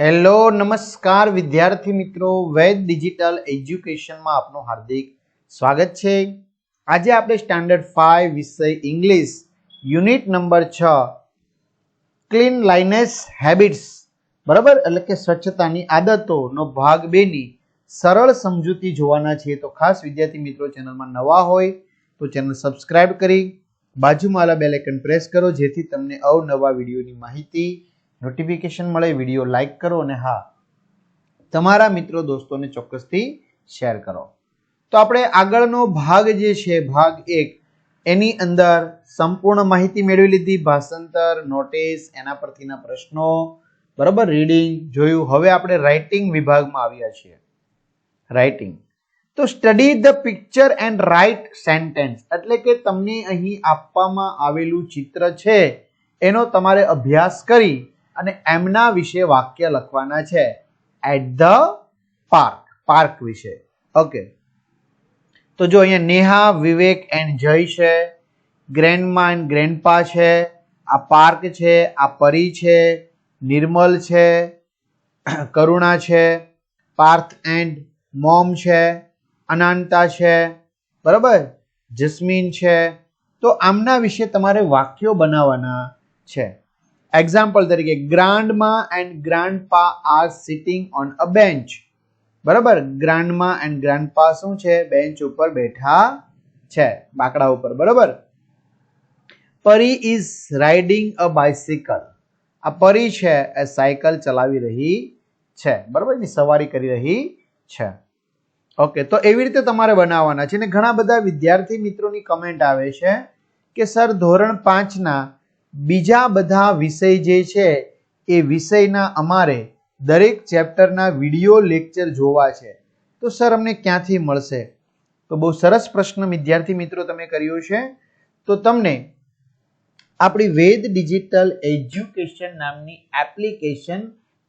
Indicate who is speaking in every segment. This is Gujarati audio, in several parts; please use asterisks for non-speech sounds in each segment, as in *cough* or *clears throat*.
Speaker 1: હેલો નમસ્કાર વિદ્યાર્થી મિત્રો. વેદ ડિજિટલ એજ્યુકેશનમાં આપનું હાર્દિક સ્વાગત છે. આજે આપણે સ્ટાન્ડર્ડ ફાઈવ વિષય ઇંગ્લિશ, યુનિટ નંબર છ, ક્લીન લાઇનેસ હેબિટ્સ, બરાબર? એટલે કે સ્વચ્છતાની આદતોનો ભાગ બેની સરળ સમજૂતી જોવાના છીએ તો ખાસ વિદ્યાર્થી મિત્રો, ચેનલમાં નવા હોય તો ચેનલ સબસ્ક્રાઇબ કરી, બાજુમાં આલા બેલ પ્રેસ કરો, જેથી તમને અવનવા વિડીયોની માહિતી નોટિફિકેશન મળે વીડિયો લાઇક કરો અને હા, તમારા મિત્રો દોસ્તોને ચોક્કસથી શેર કરો. તો આપણે આગળનો ભાગ જે છે, ભાગ એક, એની અંદર સંપૂર્ણ માહિતી મેળવી લીધી, ભાષાંતર નોટિસ એના પરથીના પ્રશ્નો, બરાબર? રીડિંગ જોયું. હવે આપણે રાઇટિંગ વિભાગમાં આવ્યા છીએ. રાઇટિંગ તો study the picture and write sentence એટલે કે તમને અહીં આપવામાં આવેલું ચિત્ર છે, એનો તમારે અભ્યાસ કરી અને એમના વિશે વાક્ય લખવાના છે એટ ધ પાર્ક પાર્ક વિશે. ઓકે તો જો અહીંયા નેહા, વિવેક એન્ડ જય છે ગ્રેન્ડમા એન્ડ ગ્રેન્ડપા છે, આ પાર્ક છે, આ પરી છે, નિર્મલ છે, *clears throat* કરુણા છે, પાર્થ એન્ડ મોમ છે, અનાંતા છે, બરાબર? જસ્મીન છે. તો આમના વિશે તમારે વાક્યો બનાવવાના છે. એક્ઝામ્પલ તરીકે grandma and grandpa are sitting on a bench બરાબર? ગ્રાન્ડમાં એન્ડ ગ્રાન્ડ પા શું છે? બેન્ચ ઉપર બેઠા છે. બાકડા ઉપર. બરાબર? પરી ઇઝ રાઇડિંગ અ બાઇસિકલ આ પરી છે, એ સાયકલ ચલાવી રહી છે. બરાબર? એની સવારી કરી રહી છે. ઓકે તો એવી રીતે તમારે બનાવવાના છે. ને ઘણા બધા વિદ્યાર્થી મિત્રોની કમેન્ટ આવે છે કે સર ધોરણ પાંચના બીજા બધા વિષય જે છે, એ વિષયના અમારે દરેક ચેપ્ટરના વીડિયો લેક્ચર જોવા છે. તો સર, અમને ક્યાંથી મળશે? તો બહુ સરસ પ્રશ્ન વિદ્યાર્થી મિત્રો તમે કર્યો છે. તો તમને આપણી વેદ ડિજિટલ એજ્યુકેશન નામની એપ્લિકેશન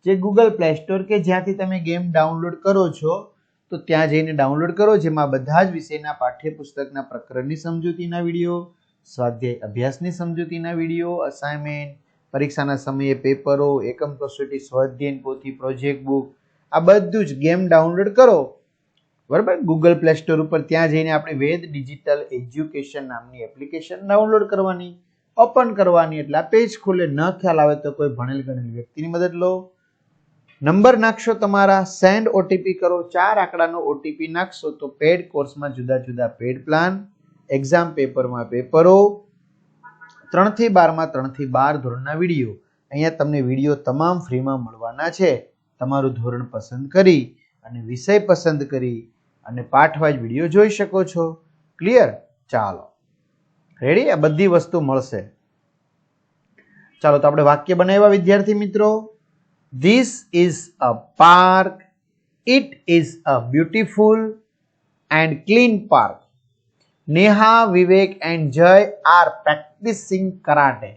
Speaker 1: જે ગૂગલ પ્લે સ્ટોર કે જ્યાંથી તમે ગેમ ડાઉનલોડ કરો છો, તો ત્યાં જઈને ડાઉનલોડ કરો, જેમાં બધા જ વિષયના પાઠ્યપુસ્તકના પ્રકરણની સમજૂતીના વીડિયો સ્વાધ્યાય અભ્યાસની સમજૂતીના વીડિયો અસાઇનમેન્ટ પરીક્ષાના સમયે પેપરો, એકમ કસોટી સ્વાધ્યાયન પોથી પ્રોજેક્ટ બુક આ બધું જ ગેમ ડાઉનલોડ કરો. બરાબર? ગૂગલ પ્લે સ્ટોર ઉપર ત્યાં જઈને આપણે વેદ ડિજિટલ એજ્યુકેશન નામની એપ્લિકેશન ડાઉનલોડ કરવાની ઓપન કરવાની. એટલે આ પેજ ખુલે, ન ખ્યાલ આવે તો કોઈ ભણેલ ગણેલ વ્યક્તિની મદદ લો. નંબર નાખશો તમારા સેન્ડ ઓટીપી કરો. ચાર આંકડાનો ઓટીપી નાખશો તો પેડ કોર્સમાં જુદા જુદા પેડ પ્લાન એક્ઝામ પેપરમાં પેપરો ત્રણથી બારમાં, ત્રણથી બાર ધોરણના વીડિયો. અહીંયા તમને વીડિયો તમામ ફ્રીમાં મળવાના છે. તમારું ધોરણ પસંદ કરી અને વિષય પસંદ કરી અને પાઠવાજ વીડિયો જોઈ શકો છો. ક્લિયર ચાલો. રેડી આ બધી વસ્તુ મળશે. ચાલો, તો આપણે વાક્ય બનાવ્યા વિદ્યાર્થી મિત્રો. This is a park it is a beautiful and clean park Neha Vivek and Jay are practicing karate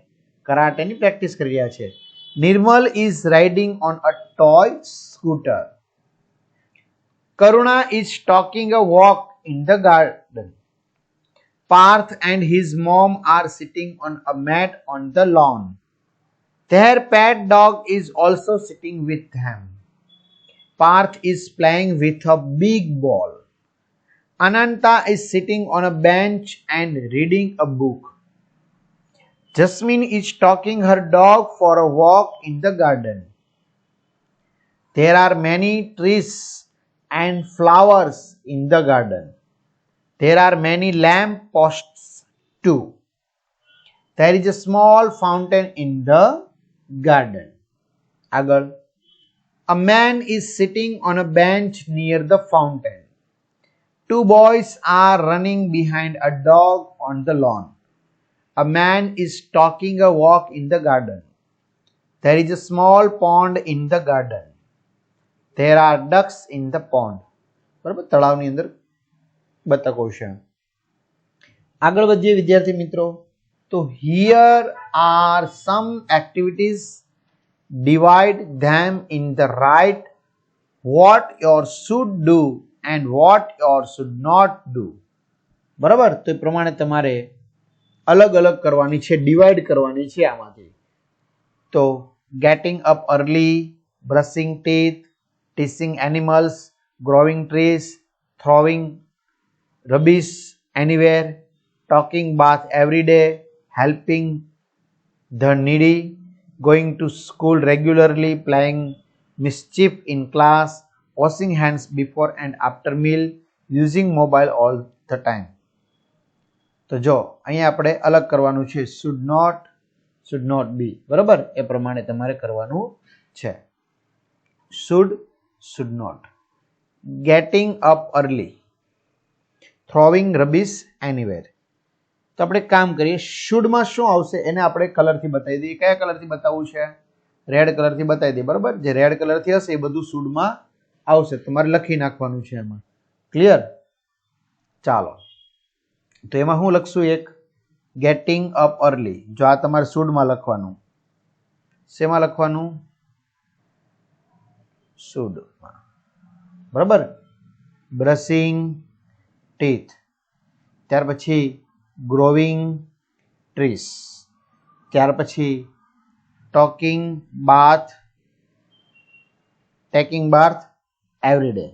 Speaker 1: કરાટેની practice કરી રહ્યા છે Nirmal is riding on a toy scooter Karuna is talking a walk in the garden Parth and his mom are sitting on a mat on the lawn. Their pet dog is also sitting with them. Parth is playing with a big ball. Ananta is sitting on a bench and reading a book. Jasmine is taking her dog for a walk in the garden. There are many trees and flowers in the garden. There are many lamp posts too. There is a small fountain in the garden. Agar. A man is sitting on a bench near the fountain. Two boys are running behind a dog on the lawn. A man is taking a walk in the garden. There is a small pond in the garden. There are ducks in the pond. બરાબર તળાવની અંદર બતકો છે આગળ વધીએ વિદ્યાર્થી મિત્રો તો here are some activities divide them in the right what your should do and what your should not do બરાબર તો એ પ્રમાણે તમારે અલગ અલગ કરવાની છે ડિવાઈડ કરવાની છે આમાંથી તો getting up early brushing teeth teaching animals growing trees throwing rubbish anywhere talking bath every day helping the needy going to school regularly playing mischief in class washing hands before and after meal, using mobile all the time. તો જો, અહીંયા આપણે અલગ કરવાનું છે should not should not be બરાબર? એ પ્રમાણે તમારે કરવાનું છે. Should should not getting up early throwing rubbish anywhere તો આપણે કામ કરીએ શુડમાં શું આવશે એને આપણે કલરથી બતાવી દઈએ. કયા કલરથી બતાવવું છે? રેડ કલરથી બતાવી દઈએ, બરાબર? જે રેડ કલરથી હશે એ બધું શુડમાં આવશે તમારે લખી નાખવાનું છે એમાં. ક્લિયર ચાલો. તો એમાં હું લખશું એક ગેટિંગ અપ અર્લી જો આ તમારે શુડમાં લખવાનું. શેમાં લખવાનું? શુડમાં બરાબર? બ્રશિંગ ટીથ ત્યાર પછી ગ્રોવિંગ ટ્રીસ ત્યાર પછી taking bath taking bath every day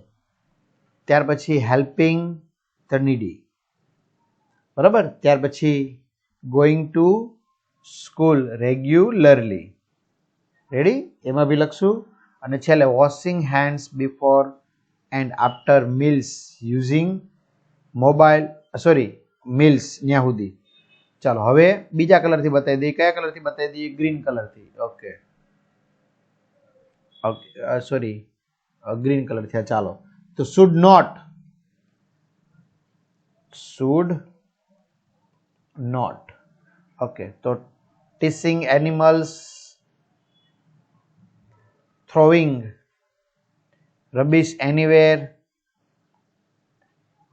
Speaker 1: ત્યાર પછી હેલ્પિંગ ધ નીડી બરાબર? ત્યાર પછી going to school regularly ready એમાં બી લખશું. અને છેલ્લે washing hands before and after meals using mobile sorry meals ત્યાં સુધી ચાલો, હવે બીજા કલરથી બતાવી દઈએ. કયા કલરથી બતાવી દઈએ? ગ્રીન કલરથી. Okay okay sorry green colour થયા, ચાલો. તો should not should not okay તો teasing animals throwing, rubbish anywhere.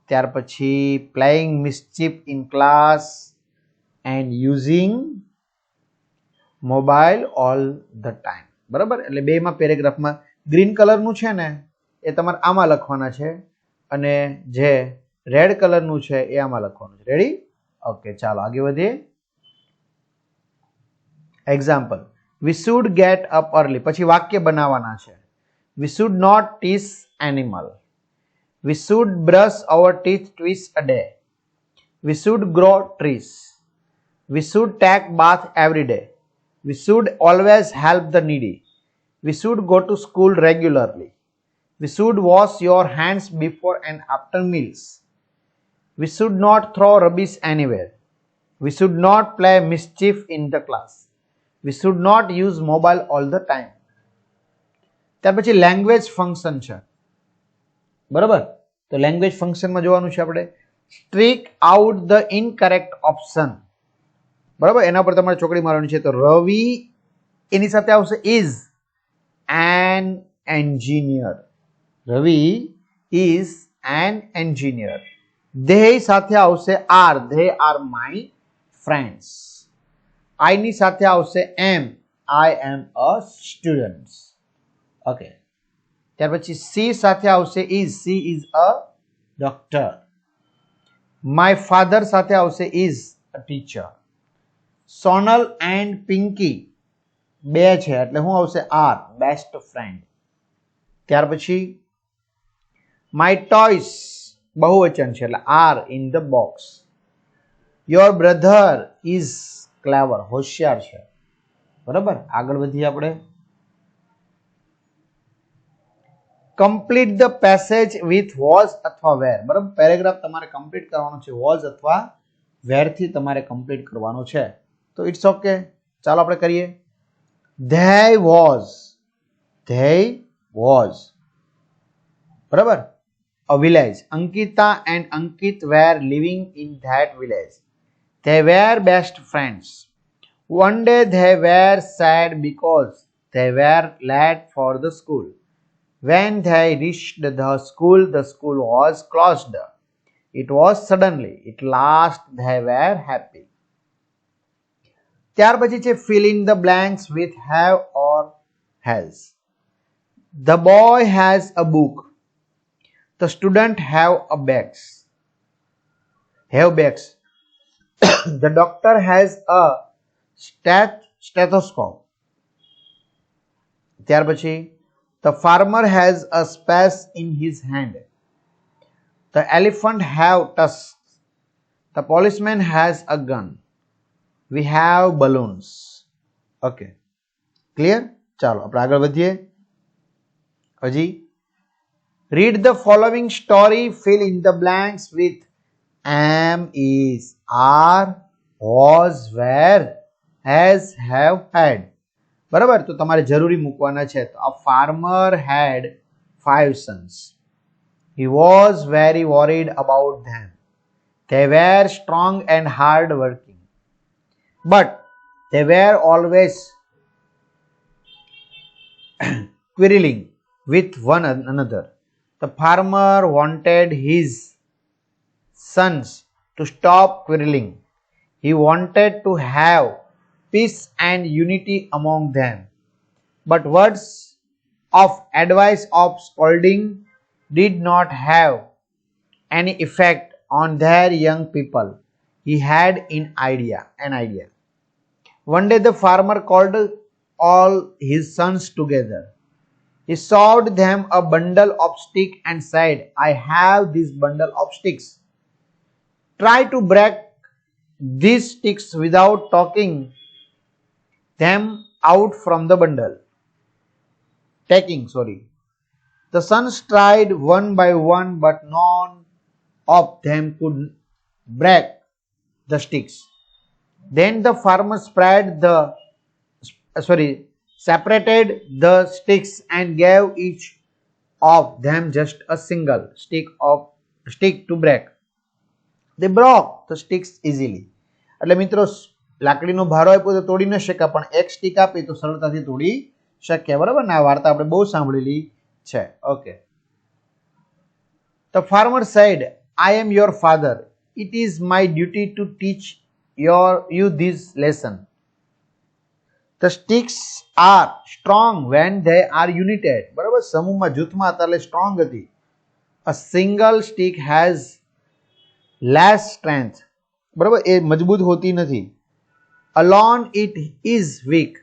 Speaker 1: ત્યાર પછી playing mischief in class and using mobile all the time બરાબર? એટલે બેમાં પેરેગ્રાફમાં ગ્રીન કલરનું છે ને, એ તમારે આમાં લખવાના છે. અને જે રેડ કલરનું છે, એ આમાં લખવાનું છે. રેડી ઓકે ચાલો આગળ વધીએ. Example we should get up early પછી વાક્ય બનાવવાના છે. We should not tease animal we should brush our teeth twice a day we should grow trees we should take bath every day we should always help the needy we should go to school regularly We should wash your hands before and after meals. We should not throw rubbish anywhere We should not play mischief in the class we should not use mobile all the time ત્યાર પછી લેંગ્વેજ ફંક્શન છે. બરાબર? તો લેંગ્વેજ ફંક્શનમાં જોવાનું છે આપણે. Strike out the incorrect option બરાબર? એના પર તમારે ચોકડી મારવાની છે. તો રવિ એની સાથે આવશે is an engineer Ravi is an engineer They સાથે આવશે are are are my friends આઈની સાથે આવશે એમ આઈ એમ અ student. ઓકે ત્યાર પછી સી સાથે આવશે is she is a doctor my father સાથે આવશે is a teacher Sonal and Pinky બે છે, એટલે શું આવશે? આર બેસ્ટ ફ્રેન્ડ ત્યાર પછી માય ટોયસ બહુવચન છે, એટલે are in the box your brother is clever હોશિયાર છે. બરાબર? આગળ વધીએ આપણે. Complete the passage with was અથવા વેર બરાબર? પેરેગ્રાફ તમારે કમ્પ્લીટ કરવાનો છે વોઝ અથવા વેરથી તમારે કમ્પ્લીટ કરવાનો છે. તો ઇટ્સ ઓકે ચાલો આપણે કરીએ. ધેય વોઝ ધેય વોઝ બરાબર a village Ankita and Ankit were living in that village They were best friends. One day they were sad because they were late for the school. When they reached the school, the school was closed. It was suddenly. At last they were happy. ત્યાર પછી છે fill in the blanks with have or has. The boy has a book. The student have a bags. Have bags. *coughs* the doctor has a stat stethoscope ત્યાર પછી The farmer has a space in his hand. The elephant have tusks. The policeman has a gun. We have balloons. Okay. Clear ચાલો આપણે આગળ વધીએ હજી read the following story fill in the blanks with am is are was were has have had બરાબર તો તમારે જરૂરી મૂકવાના છે તો a farmer had five sons he was very worried about them they were strong and hard working but they were always *clears throat* quarreling with one another the farmer wanted his sons to stop quarreling he wanted to have peace and unity among them. But words of advice of scolding did not have any effect on their young people. He had an idea, an idea. One day the farmer called all his sons together. He showed them a bundle of sticks and said, I have this bundle of sticks. Try to break these sticks without talking them out from the bundle. Taking, sorry. The sons tried one by one, but none of them could break the sticks. Then the farmer spread the uh, sorry separated the sticks and gave each of them just a single stick of stick to break. They broke the sticks easily. એટલે મિત્રો લાકડીનો ભારો આપ્યો તો તોડી ન શક્યા પણ એક સ્ટીક આપી તો સરળતાથી તોડી શક્યા બરાબર ને આ વાર્તા આપણે બહુ સાંભળેલી છે okay the farmer said I am your father it is my duty to teach your you this lesson the sticks are strong when they are united બરાબર સમૂહમાં જૂથમાં હતા એટલે સ્ટ્રોંગ હતી a single stick has less strength બરાબર એ મજબૂત હોતી નથી alone it is weak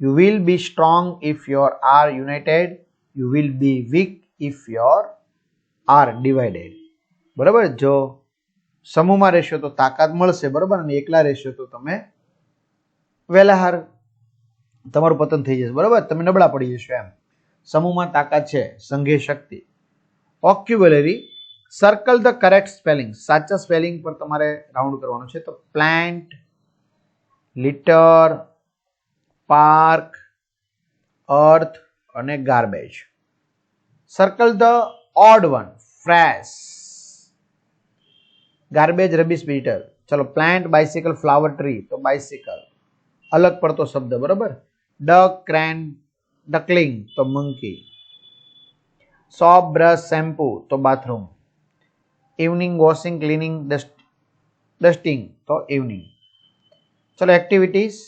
Speaker 1: you will be strong if you are united you will be weak if you are divided બરાબર જો સમૂહમાં રહેશો તો તાકાત મળશે, બરાબર? અને એકલા રહેશો તો તમે વહેલા હાર તમારું પતન થઈ જશે, બરાબર? તમે નબળા પડી જશો એમ. સમૂહમાં તાકાત છે, સંઘે શક્તિ. Vocabulary circle the correct spelling સાચા સ્પેલિંગ પર તમારે રાઉન્ડ કરવાનું છે. તો પ્લાન્ટ લિટર પાર્ક અર્થ અને garbage circle the odd one fresh garbage rubbish bitter ચલો, પ્લાન્ટ બાઇસિકલ ફ્લાવર ટ્રી તો બાઇસિકલ અલગ પડતો શબ્દ, બરોબર? ડક ક્રેન, ડકલિંગ, તો મંકી સોપ, બ્રશ, શેમ્પુ, તો bathroom evening washing cleaning dust dusting તો ઇવનિંગ ચલો એક્ટિવિટીઝ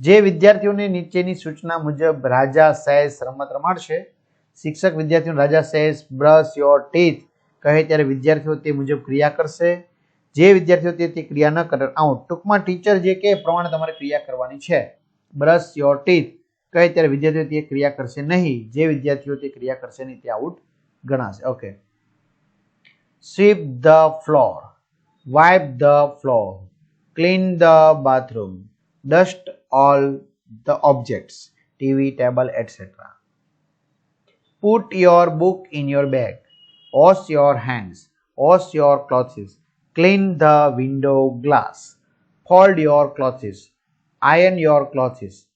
Speaker 1: જે વિદ્યાર્થીઓને નીચેની સૂચના મુજબ રાજા સહેજ રમત રમાડશે. શિક્ષક વિદ્યાર્થીઓને રાજા સહેજ બ્રશ યોર ટીથ કહે ત્યારે વિદ્યાર્થીઓ તે મુજબ ક્રિયા કરશે. જે વિદ્યાર્થીઓ તે તે ક્રિયા ન કરે. આઉટ ટૂંકમાં ટીચર જે કે એ પ્રમાણે તમારે ક્રિયા કરવાની છે. બ્રશ યોર ટીથ કહે ત્યારે વિદ્યાર્થીઓ તે ક્રિયા કરશે નહીં. જે વિદ્યાર્થીઓ તે ક્રિયા કરશે નહીં, તે આઉટ ગણાશે. Okay sweep the floor. Wipe the floor. Clean the bathroom. Dust all the objects. Tv, table etc put your book in your bag. Wash your hands wash your clothes clean the window glass fold your clothes iron your clothes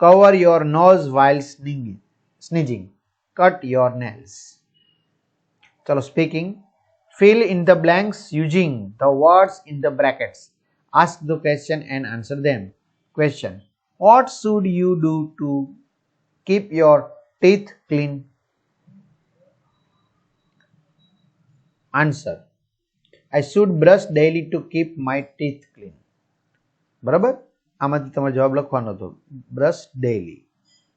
Speaker 1: cover your nose while sneezing cut your nails Chalo speaking. Fill in the blanks using the words in the brackets. Ask the question and answer them. Question. What should you do to keep your teeth clean? Answer. I should brush daily to keep my teeth clean બરાબર? આમાંથી તમારે જવાબ લખવાનો હતો. બ્રશ ડેઇલી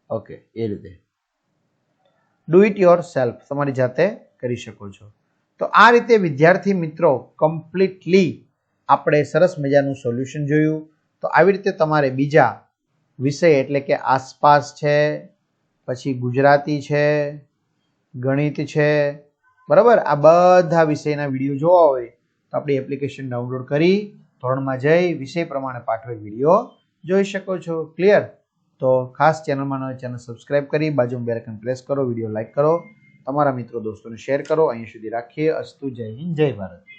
Speaker 1: ઓકે એ રીતે. ડુ ઇટ યોર સેલ્ફ તમારી જાતે કરી શકો છો. તો આ રીતે વિદ્યાર્થી મિત્રો કમ્પ્લીટલી આપણે સરસ મજાનું સોલ્યુશન જોયું. તો આવી રીતે તમારે બીજા વિષય એટલે કે આસપાસ છે, પછી ગુજરાતી છે, ગણિત છે બરાબર? આ બધા વિષયના વીડિયો જોવા હોય તો આપણી એપ્લિકેશન ડાઉનલોડ કરી ધોરણમાં જઈ વિષય પ્રમાણે પાઠવેલ વીડિયો જોઈ શકો છો. ક્લિયર તો ખાસ ચેનલમાં નવી ચેનલ સબસ્ક્રાઇબ કરી બાજુમાં બેલ આઇકન પ્રેસ કરો, વીડિયો લાઇક કરો, તમારા મિત્રો, દોસ્તોને શેર કરો. અહીં સુધી રાખીએ. અસ્તુ, જય હિન્દ, જય ભારત.